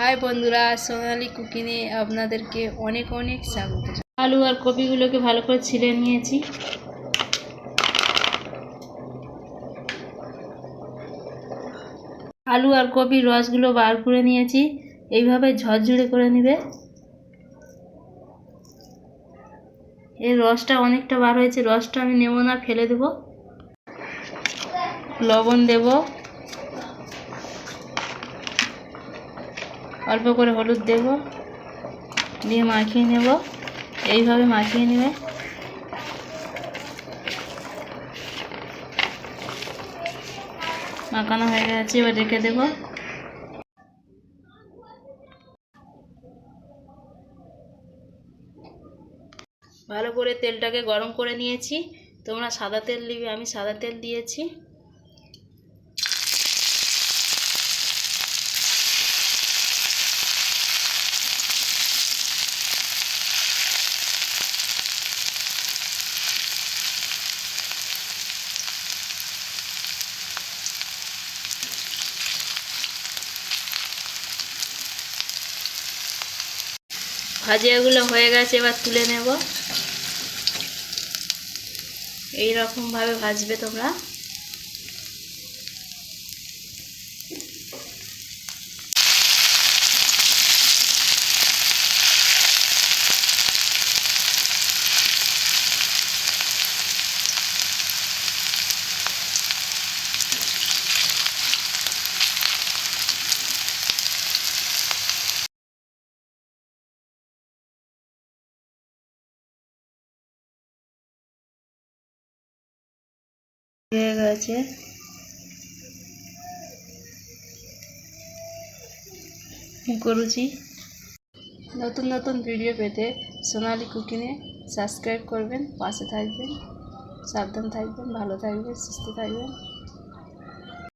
High বন্ধুরা, সোনালি কুকিংয়ে আপনাদেরকে অনেক অনেক স্বাগত আলু আর কপিগুলোকে ভালো করে ছিলে নিয়েছি। আলু আর কপির রসগুলো বার করে নিয়েছি। এইভাবে ঝরঝরে করে নেবে। এই রসটা অনেকটা বার হয়েছে, রসটা আমি নেব না, ফেলে দেব। লবণ দেব। অল্প করে হলুদ দেব, দিয়ে মাখিয়ে নেব। এইভাবে মাখিয়ে নেবে। মাখানো হয়ে গেছে, এবার রেখে দেব। ভালো করে তেলটাকে গরম করে নিয়েছি। তোমরা সাদা তেল দিবে আমি সাদা তেল দিয়েছি। ভাজিয়াগুলো হয়ে গেছে এবার তুলে নেব। এই রকম ভাবে ভাজবে তোমরা। হয়ে করুচি নতুন নতুন ভিডিও পেতে সোনালি কুকিংয়ে সাবস্ক্রাইব করবেন, পাশে থাকবেন, সাবধান থাকবেন, ভালো থাকবেন, সুস্থ থাকবেন।